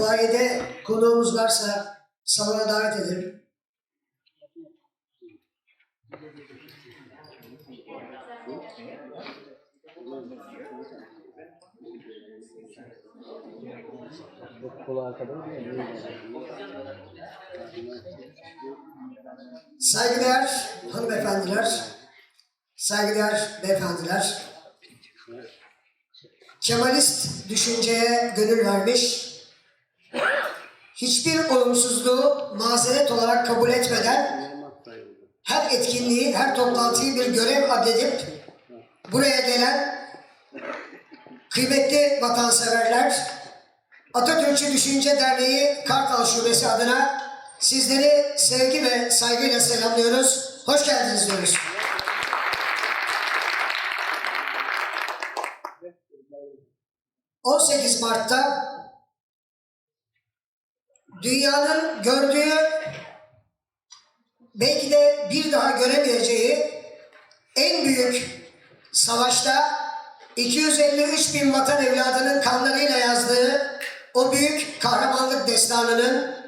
fuayede konuğumuz varsa salona davet mi? Saygıdeğer hanımefendiler, saygıdeğer beyefendiler, Kemalist düşünceye gönül vermiş, hiçbir olumsuzluğu mazeret olarak kabul etmeden her etkinliği, her toplantıyı bir görev addedip buraya gelen kıymetli vatanseverler, Atatürkçü Düşünce Derneği Kartal Şubesi adına sizleri sevgi ve saygıyla selamlıyoruz. Hoş geldiniz diyoruz. ...18 Mart'ta... ...dünyanın gördüğü... ...belki de bir daha göremeyeceği... ...en büyük savaşta... ...253 bin vatan evladının kanlarıyla yazdığı... ...o büyük kahramanlık destanının...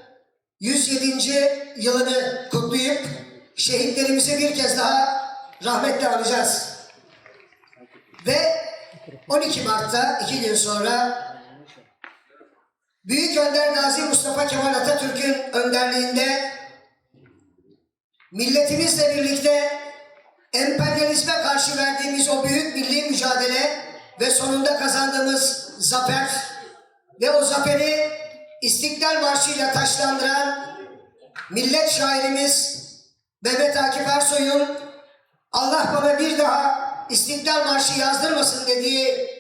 107. yılını kutlayıp şehitlerimizi bir kez daha rahmetle anacağız. Ve 12 Mart'ta iki gün sonra Büyük Önder Gazi Mustafa Kemal Atatürk'ün önderliğinde milletimizle birlikte emperyalizme karşı verdiğimiz o büyük milli mücadele ve sonunda kazandığımız zafer ve o zaferi İstiklal Marşı ile taşlandıran millet şairimiz Mehmet Akif Ersoy'un Allah bana bir daha İstiklal Marşı yazdırmasın dediği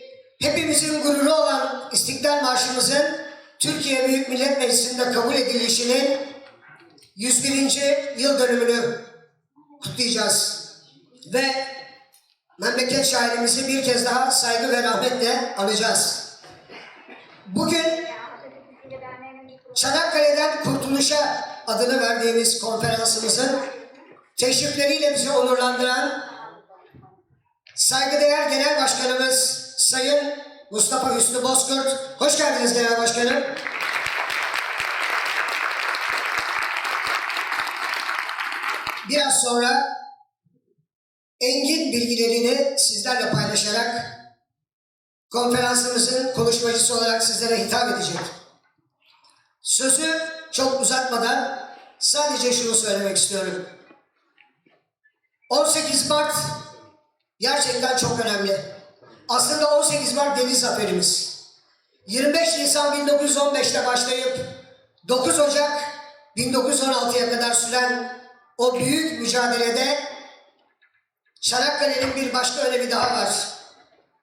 hepimizin gururu olan İstiklal Marşımızın Türkiye Büyük Millet Meclisi'nde kabul edilişinin 101. yıl dönümünü kutlayacağız. Ve memleket şairimizi bir kez daha saygı ve rahmetle anacağız. Bugün Çanakkale'den Kurtuluş'a adını verdiğimiz konferansımızın teşrifleriyle bizi onurlandıran saygıdeğer Genel Başkanımız Sayın Mustafa Hüsnü Bozkurt. Hoş geldiniz Genel Başkanım. Biraz sonra engin bilgilerini sizlerle paylaşarak konferansımızın konuşmacısı olarak sizlere hitap edecek. Sözü çok uzatmadan sadece şunu söylemek istiyorum. 18 Mart gerçekten çok önemli. Aslında 18 Mart deniz zaferimiz. 25 Nisan 1915'te başlayıp 9 Ocak 1916'ya kadar süren o büyük mücadelede Çanakkale'nin bir başka önemi daha var.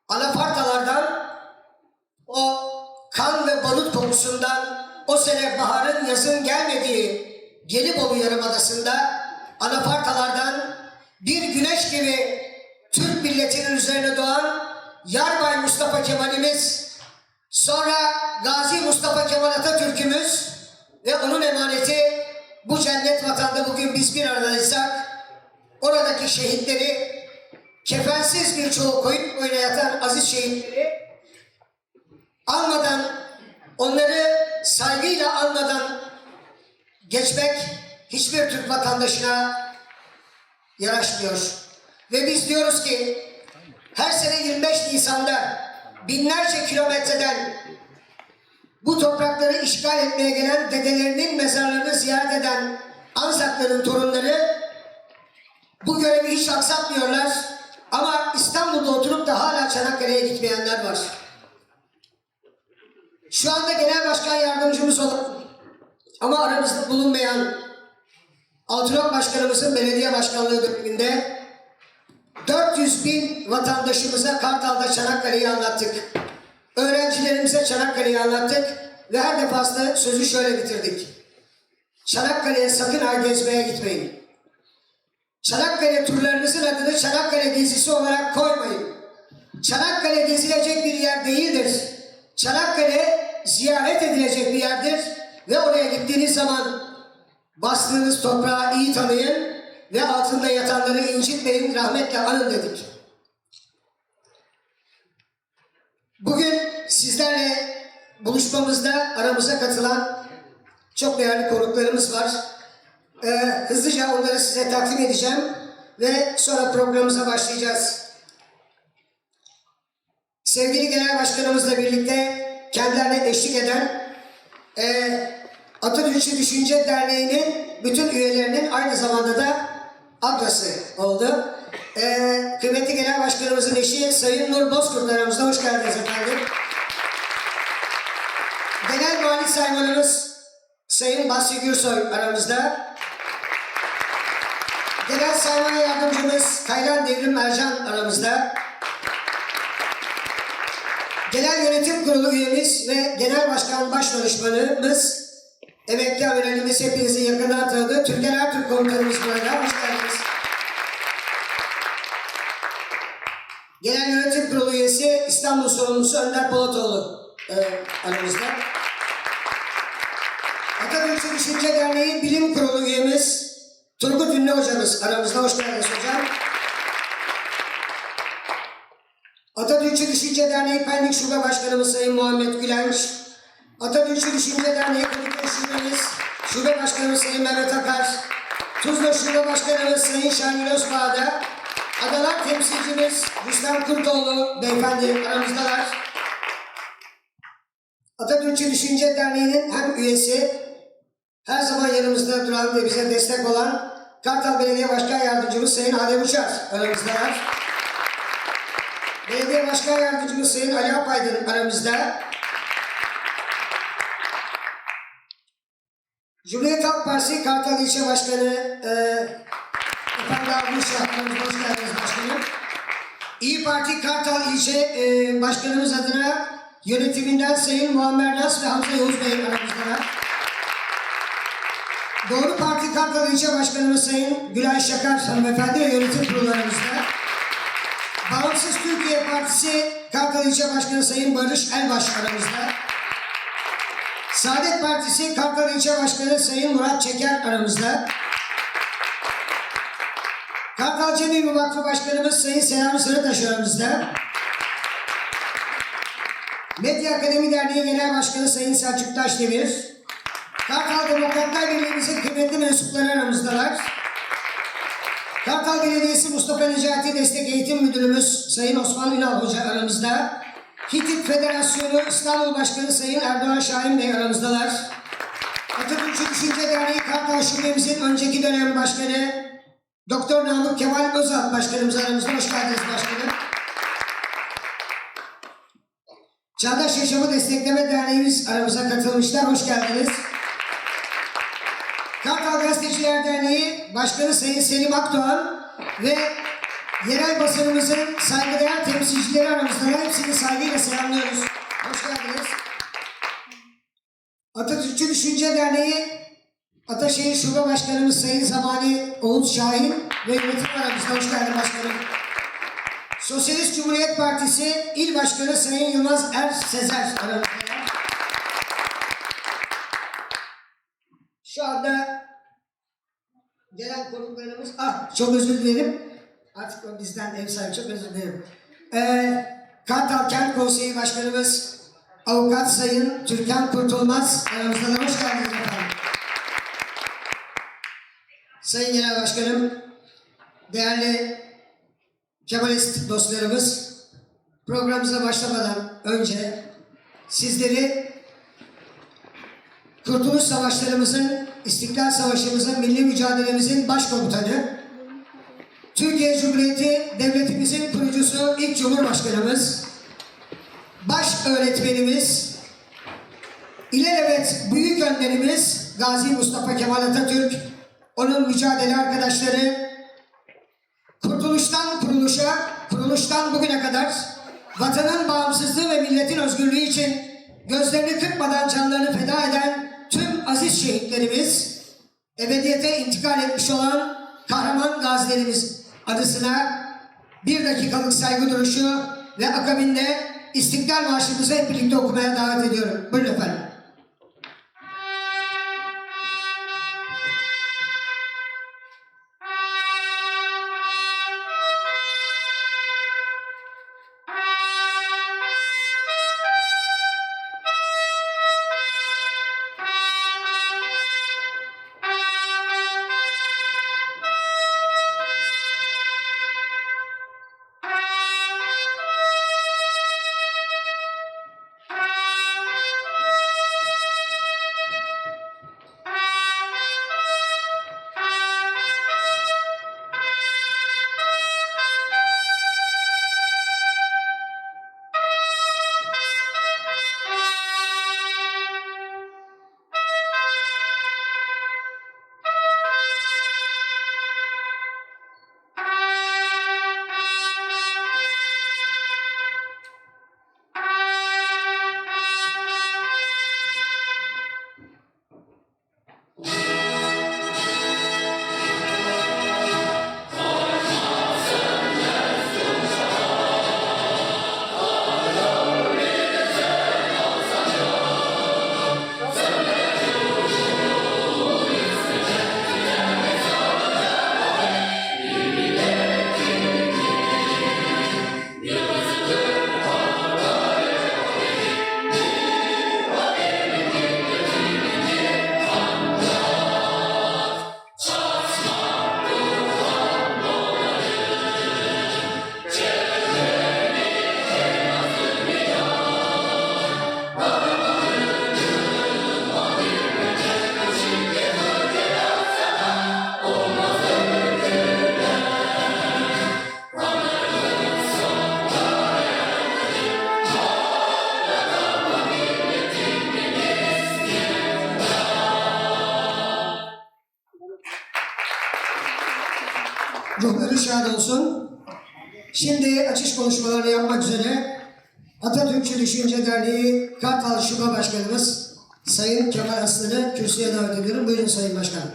Anafartalardan o kan ve barut kokusundan o sene baharın yazın gelmediği Gelibolu Yarımadası'nda anafartalardan bir güneş gibi Türk milletinin üzerine doğan Yarbay Mustafa Kemal'imiz, sonra Gazi Mustafa Kemal Atatürk'ümüz ve onun emaneti bu cennet vatanda bugün biz bir aradaysak oradaki şehitleri kefensiz bir çoğu koyup oyuna yatan aziz şehitleri almadan onları saygıyla almadan geçmek hiçbir Türk vatandaşına yaraşmıyor. Ve biz diyoruz ki her sene 25 Nisan'da binlerce kilometreden bu toprakları işgal etmeye gelen dedelerinin mezarlarını ziyaret eden Anzakların torunları bu görevi hiç aksatmıyorlar. Ama İstanbul'da oturup da hala Çanakkale'ye gitmeyenler var. Şu anda genel başkan yardımcımız olan ama aramızda bulunmayan Altınok Başkanımızın belediye başkanlığı döneminde 400 bin vatandaşımıza Kartal'da Çanakkale'yi anlattık. Öğrencilerimize Çanakkale'yi anlattık ve her defasında sözü şöyle bitirdik. Çanakkale'ye sakın ha gezmeye gitmeyin. Çanakkale turlarınızın adını Çanakkale gezisi olarak koymayın. Çanakkale gezilecek bir yer değildir. Çanakkale ziyaret edilecek bir yerdir ve oraya gittiğiniz zaman bastığınız toprağı iyi tanıyın ve altında yatanları incitmeyin, rahmetle anın dedik. Bugün sizlerle buluşmamızda aramıza katılan çok değerli konuklarımız var. Ee, hızlıca onları size takdim edeceğim ve sonra programımıza başlayacağız. Sevgili Genel Başkanımızla birlikte kendilerine eşlik eden e, Atatürkçü Düşünce Derneği'nin bütün üyelerinin aynı zamanda da ablası oldu. E, kıymetli Genel Başkanımızın eşi Sayın Nur Bozkurt aramızda. Hoş geldiniz efendim. Genel Vali Saymanımız Sayın Basri Gürsoy aramızda. Genel Sayman Yardımcımız Kayran Devrim Ercan aramızda. Genel Yönetim Kurulu üyemiz ve Genel Başkan Başdanışmanımız, emekli amiralimiz hepinizin yakından tanıdığı Türkan Ertürk komutanımız burada. Hoş geldiniz. Genel Yönetim Kurulu üyesi İstanbul sorumlusu Önder Polatoğlu e, aramızda. Atatürkçü Düşünce Derneği Bilim Kurulu üyemiz Turgut Ünlü hocamız aramızda. Hoş geldiniz hocam. Atatürkçü Düşünce Derneği Pendik Şube Başkanımız Sayın Muhammed Gülenç, Atatürkçü Düşünce Derneği Kadıköy Şubemiz Şube Başkanımız Sayın Mehmet Akar, Tuzla Şube Başkanımız Sayın Şamil Özbağ'da, Adalar temsilcimiz Rüstem Kurtoğlu beyefendi aramızdalar. Atatürkçü Düşünce Derneği'nin hem üyesi, her zaman yanımızda duran ve bize destek olan Kartal Belediye Başkan Yardımcımız Sayın Adem Uçar aramızdalar. Belediye Başkan Yardımcımız Sayın Ali Apaydın aramızda. Cumhuriyet Halk Partisi Kartal İlçe Başkanı e, Efendi Avuşah aramızda hoş geldiniz başkanım. İyi Parti Kartal İlçe e, Başkanımız adına yönetiminden Sayın Muammer Nas ve Hamza Yavuz Bey aramızdalar. Doğru Parti Kartal İlçe Başkanımız Sayın Gülay Şakar hanımefendi ve yönetim kurullarımızda. Bağımsız Türkiye Partisi Kartal İlçe Başkanı Sayın Barış Elbaş aramızda. Saadet Partisi Kartal İlçe Başkanı Sayın Murat Çeker aramızda. Kartal Cemil Vakfı Başkanımız Sayın Selami Sarıtaş aramızda. Medya Akademi Derneği Genel Başkanı Sayın Selçuk Taşdemir. Kartal Demokratlar Birliği'mizin kıymetli mensupları aramızdalar. Kartal Belediyesi Mustafa Necati Destek Eğitim Müdürümüz Sayın Osman Ünal Hoca aramızda. Hitit Federasyonu İstanbul Başkanı Sayın Erdoğan Şahin Bey aramızdalar. Atatürkçü Düşünce Derneği Kartal Şubemizin önceki dönem başkanı Doktor Namık Kemal Özal Başkanımız aramızda. Hoş geldiniz başkanım. Çağdaş Yaşamı Destekleme Derneğimiz aramıza katılmışlar. Hoş geldiniz. Kartal Gazeteciler Derneği Başkanı Sayın Selim Akdoğan ve yerel basınımızın saygıdeğer temsilcileri aramızda hepsini saygıyla selamlıyoruz. Hoş geldiniz. Atatürkçü Düşünce Derneği Ataşehir Şube Başkanımız Sayın Zamani Oğuz Şahin ve yönetim aramızda. Hoş geldin başkanım. Sosyalist Cumhuriyet Partisi İl Başkanı Sayın Yılmaz Er Sezer aramızda. Şu anda gelen konuklarımız, ah çok özür dilerim. Artık o bizden ev sahibi çok özür dilerim. Ee, Kartal Kent Konseyi Başkanımız Avukat Sayın Türkan Kurtulmaz aramızda da hoş geldiniz efendim. Sayın Genel Başkanım, değerli Kemalist dostlarımız, programımıza başlamadan önce sizleri Kurtuluş Savaşlarımızın, İstiklal Savaşımızın, milli mücadelemizin başkomutanı, Türkiye Cumhuriyeti Devletimizin kurucusu ilk Cumhurbaşkanımız, baş öğretmenimiz, ilelebet büyük önderimiz Gazi Mustafa Kemal Atatürk, onun mücadele arkadaşları, kurtuluştan kuruluşa, kuruluştan bugüne kadar vatanın bağımsızlığı ve milletin özgürlüğü için gözlerini kırpmadan canlarını feda eden tüm aziz şehitlerimiz, ebediyete intikal etmiş olan kahraman gazilerimiz adısına bir dakikalık saygı duruşu ve akabinde İstiklal Marşımızı hep birlikte okumaya davet ediyorum. Buyurun efendim. Derneği Kartal Şube Başkanımız Sayın Kemal Aslan'ı kürsüye davet ediyorum. Buyurun Sayın Başkanım.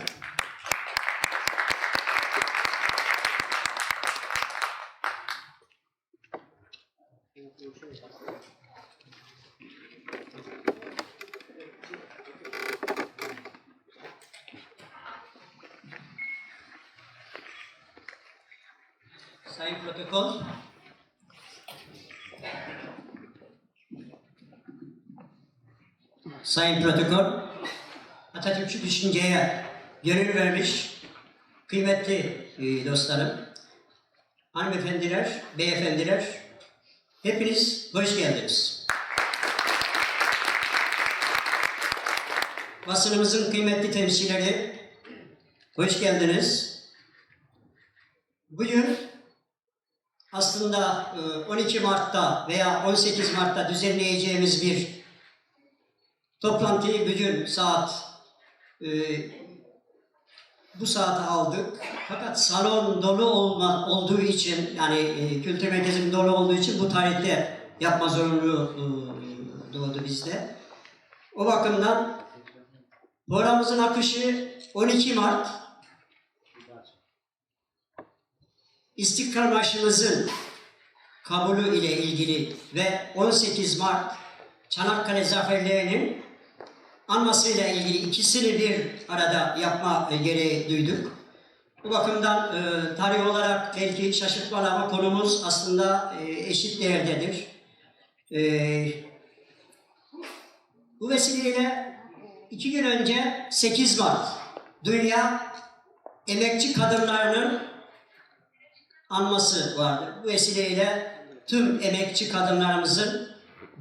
Sayın Protokol. Sayın Protokol, Atatürkçü düşünceye gönül vermiş kıymetli e, dostlarım, hanımefendiler, beyefendiler, hepiniz hoş geldiniz. Basınımızın kıymetli temsilcileri, hoş geldiniz. Bugün aslında e, 12 Mart'ta veya 18 Mart'ta düzenleyeceğimiz bir toplantıyı bugün saat e, bu saate aldık. Fakat salon dolu olma, olduğu için yani e, kültür merkezinin dolu olduğu için bu tarihte yapma zorunluluğu e, doğdu bizde. O bakımdan programımızın akışı 12 Mart İstiklal Marşımızın kabulü ile ilgili ve 18 Mart Çanakkale zaferlerinin anmasıyla ilgili ikisini bir arada yapma gereği duyduk. Bu bakımdan e, tarih olarak belki şaşırtmalı ama konumuz aslında e, eşit değerdedir. E, bu vesileyle iki gün önce 8 Mart Dünya Emekçi Kadınlarının anması vardır. Bu vesileyle tüm emekçi kadınlarımızın,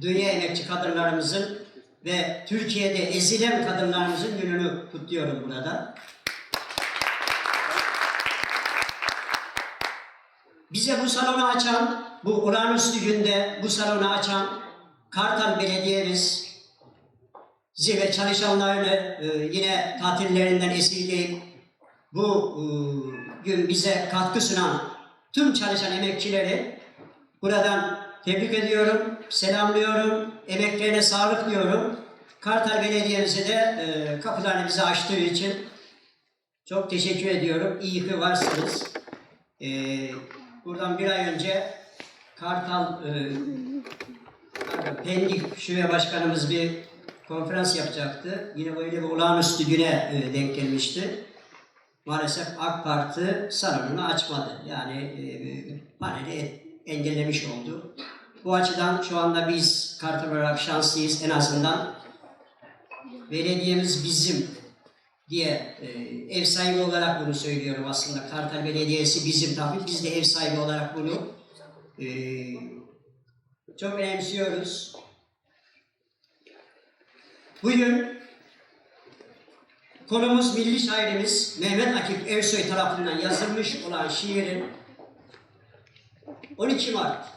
dünya emekçi kadınlarımızın ve Türkiye'de ezilen kadınlarımızın gününü kutluyorum burada. Bize bu salonu açan, bu olağanüstü günde bu salonu açan Kartal Belediye'miz, zirve çalışanlarını e, yine tatillerinden esirgeyip bu e, gün bize katkı sunan tüm çalışan emekçileri buradan tebrik ediyorum, selamlıyorum, emeklerine sağlık diyorum. Kartal Belediye'mize de e, kapılarını bize açtığı için çok teşekkür ediyorum. İyi ki varsınız. E, buradan bir ay önce Kartal e, Pendik Şube Başkanımız bir konferans yapacaktı. Yine böyle bir olağanüstü güne e, denk gelmişti maalesef AK Parti salonunu açmadı. Yani e, paneli engellemiş oldu. Bu açıdan şu anda biz Kartal olarak şanslıyız en azından. Belediyemiz bizim diye e, ev sahibi olarak bunu söylüyorum aslında. Kartal Belediyesi bizim tabii. Biz de ev sahibi olarak bunu e, çok önemsiyoruz. Bugün Konumuz milli şairimiz Mehmet Akif Ersoy tarafından yazılmış olan şiirin 12 Mart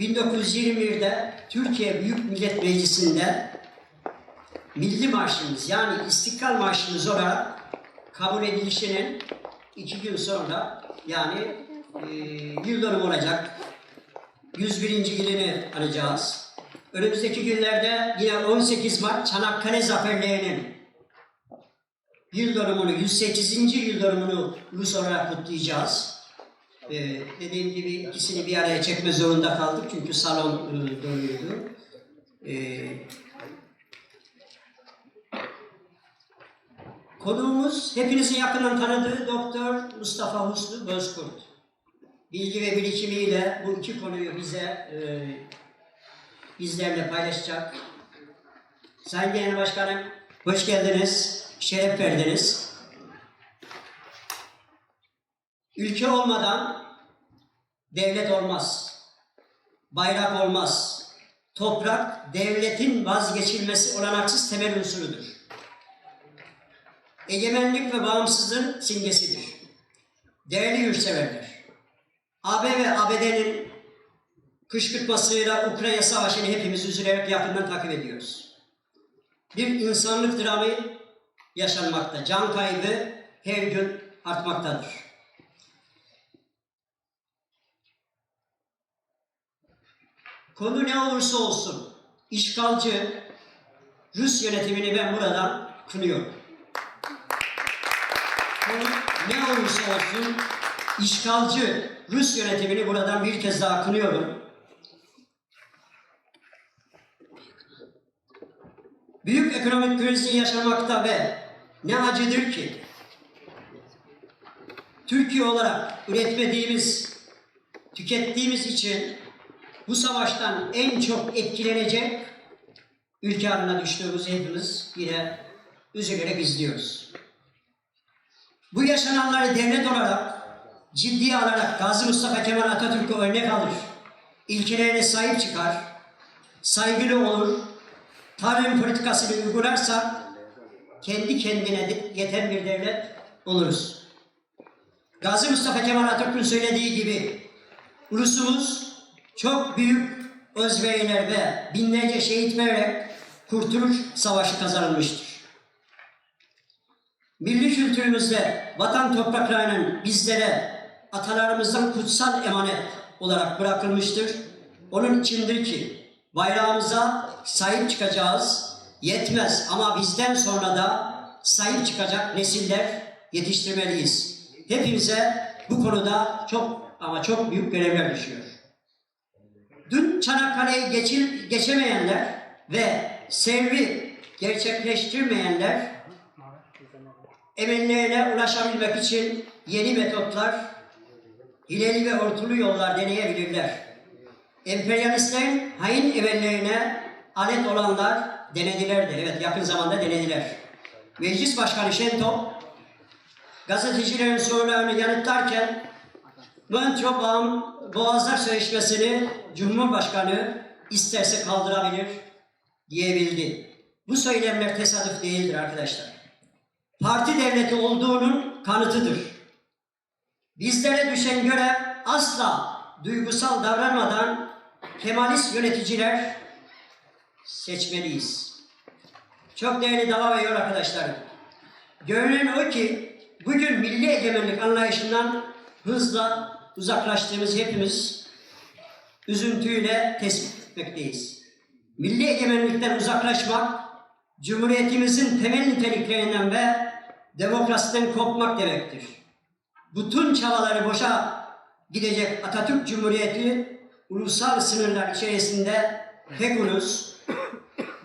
1921'de Türkiye Büyük Millet Meclisi'nde Milli Marşımız yani İstiklal Marşımız olarak kabul edilişinin iki gün sonra yani e, yıl dönümü olacak 101. yılını anacağız. Önümüzdeki günlerde yine 18 Mart Çanakkale Zaferlerinin yıl dönümünü, 108. yıl dönümünü ulus olarak kutlayacağız. Ee, dediğim gibi ikisini bir araya çekme zorunda kaldık çünkü salon e, doluydu. Ee, konuğumuz hepinizin yakından tanıdığı Doktor Mustafa Husnu Bozkurt. Bilgi ve birikimiyle bu iki konuyu bize e, bizlerle paylaşacak. Sayın Genel Başkanım, hoş geldiniz şeref verdiniz. Ülke olmadan devlet olmaz. Bayrak olmaz. Toprak devletin vazgeçilmesi olanaksız temel unsurudur. Egemenlik ve bağımsızlığın simgesidir. Değerli yurtseverler, AB ve ABD'nin kışkırtmasıyla Ukrayna Savaşı'nı hepimiz üzülerek yakından takip ediyoruz. Bir insanlık dramı yaşanmakta. Can kaybı her gün artmaktadır. Konu ne olursa olsun işgalci Rus yönetimini ben buradan kınıyorum. Konu ne olursa olsun işgalci Rus yönetimini buradan bir kez daha kınıyorum. Büyük ekonomik krizi yaşamakta ve ne acıdır ki Türkiye olarak üretmediğimiz, tükettiğimiz için bu savaştan en çok etkilenecek ülke haline düştüğümüz hepimiz yine üzülerek izliyoruz. Bu yaşananları devlet olarak ciddiye alarak Gazi Mustafa Kemal Atatürk'ü örnek alır, ilkelerine sahip çıkar, saygılı olur, tarım politikasını uygularsa kendi kendine yeten bir devlet oluruz. Gazi Mustafa Kemal Atatürk'ün söylediği gibi ulusumuz çok büyük özveriler ve binlerce şehit vererek Kurtuluş Savaşı kazanılmıştır. Milli kültürümüzde vatan topraklarının bizlere atalarımızdan kutsal emanet olarak bırakılmıştır. Onun içindir ki bayrağımıza sahip çıkacağız. Yetmez ama bizden sonra da sahip çıkacak nesiller yetiştirmeliyiz. Hepimize bu konuda çok ama çok büyük görevler düşüyor. Çanakkale'yi geçir, geçemeyenler ve Sevri gerçekleştirmeyenler emellerine ulaşabilmek için yeni metotlar, ileri ve ortulu yollar deneyebilirler. Emperyalistlerin hain emellerine alet olanlar denediler de, evet yakın zamanda denediler. Meclis Başkanı Şentop, gazetecilerin sorularını yanıtlarken Montreux Bağım- Boğazlar Sözleşmesi'ni Cumhurbaşkanı isterse kaldırabilir diyebildi. Bu söylemler tesadüf değildir arkadaşlar. Parti devleti olduğunun kanıtıdır. Bizlere düşen görev asla duygusal davranmadan Kemalist yöneticiler seçmeliyiz. Çok değerli dava ve yol arkadaşlarım. Görünen o ki bugün milli egemenlik anlayışından hızla uzaklaştığımız hepimiz üzüntüyle tespit etmekteyiz. Milli egemenlikten uzaklaşmak, Cumhuriyetimizin temel niteliklerinden ve demokrasiden kopmak demektir. Bütün çabaları boşa gidecek Atatürk Cumhuriyeti ulusal sınırlar içerisinde tek ulus,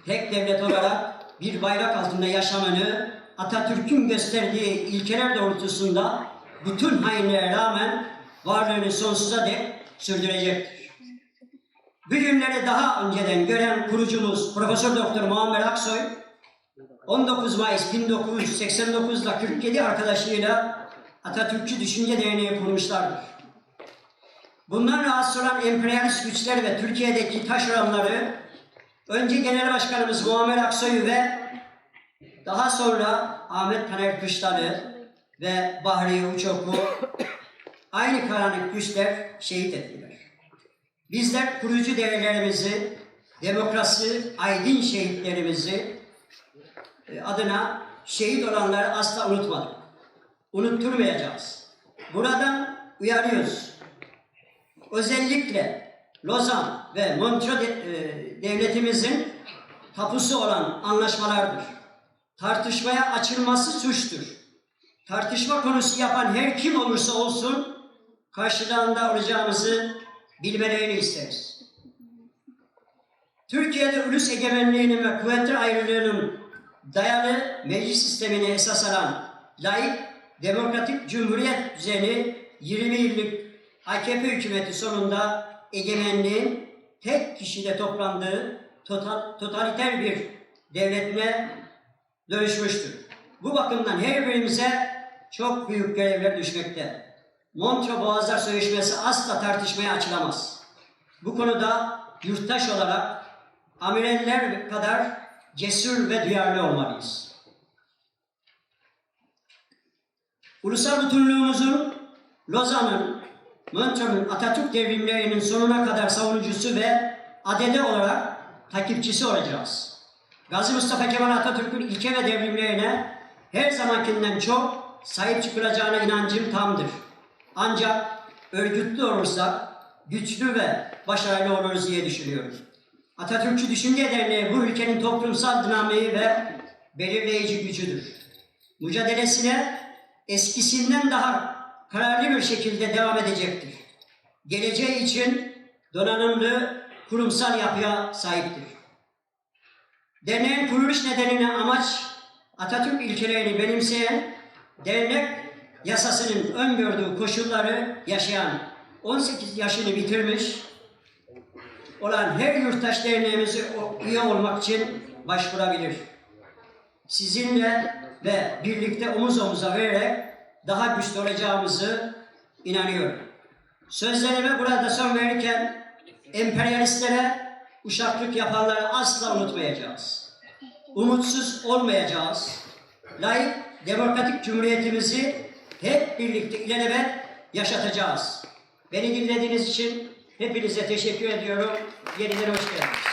tek devlet olarak bir bayrak altında yaşamını Atatürk'ün gösterdiği ilkeler doğrultusunda bütün hainlere rağmen varlığını sonsuza dek sürdürecektir. Bu günleri daha önceden gören kurucumuz Profesör Doktor Muammer Aksoy 19 Mayıs 1989'da 47 arkadaşıyla Atatürkçü Düşünce Derneği kurmuşlardır. Bundan rahatsız olan emperyalist güçler ve Türkiye'deki taşeronları önce Genel Başkanımız Muammer Aksoy'u ve daha sonra Ahmet Taner Kışlalı ve Bahri Uçoklu aynı karanlık güçler şehit ettiler. Bizler kurucu değerlerimizi, demokrasi, aydın şehitlerimizi e, adına şehit olanları asla unutmadık. Unutturmayacağız. Buradan uyarıyoruz. Özellikle Lozan ve Montreux e, devletimizin tapusu olan anlaşmalardır. Tartışmaya açılması suçtur. Tartışma konusu yapan her kim olursa olsun karşılığında olacağımızı bilmelerini isteriz. Türkiye'de ulus egemenliğinin ve kuvvetler ayrılığının dayalı meclis sistemine esas alan laik demokratik cumhuriyet düzeni 20 yıllık AKP hükümeti sonunda egemenliğin tek kişide toplandığı total, totaliter bir devletine dönüşmüştür. Bu bakımdan her birimize çok büyük görevler düşmekte. Montreux Boğazlar Sözleşmesi asla tartışmaya açılamaz. Bu konuda yurttaş olarak amiraller kadar cesur ve duyarlı olmalıyız. Ulusal bütünlüğümüzün, Lozan'ın, Montreux'un Atatürk devrimlerinin sonuna kadar savunucusu ve adede olarak takipçisi olacağız. Gazi Mustafa Kemal Atatürk'ün ilke ve devrimlerine her zamankinden çok sahip çıkılacağına inancım tamdır. Ancak örgütlü olursak, güçlü ve başarılı oluruz diye düşünüyorum. Atatürkçü Düşünce Derneği bu ülkenin toplumsal dinamiği ve belirleyici gücüdür. Mücadelesine eskisinden daha kararlı bir şekilde devam edecektir. Geleceği için donanımlı kurumsal yapıya sahiptir. Derneğin kuruluş nedeniyle amaç Atatürk ilkelerini benimseyen, dernek yasasının öngördüğü koşulları yaşayan, 18 yaşını bitirmiş olan her yurttaş derneğimize üye olmak için başvurabilir. Sizinle ve birlikte omuz omuza vererek daha güçlü olacağımızı inanıyorum. Sözlerime burada son verirken emperyalistlere uşaklık yapanları asla unutmayacağız. Umutsuz olmayacağız. Layık, demokratik cumhuriyetimizi hep birlikte ilelebet yaşatacağız. Beni dinlediğiniz için hepinize teşekkür ediyorum. Yeniden hoş geldiniz.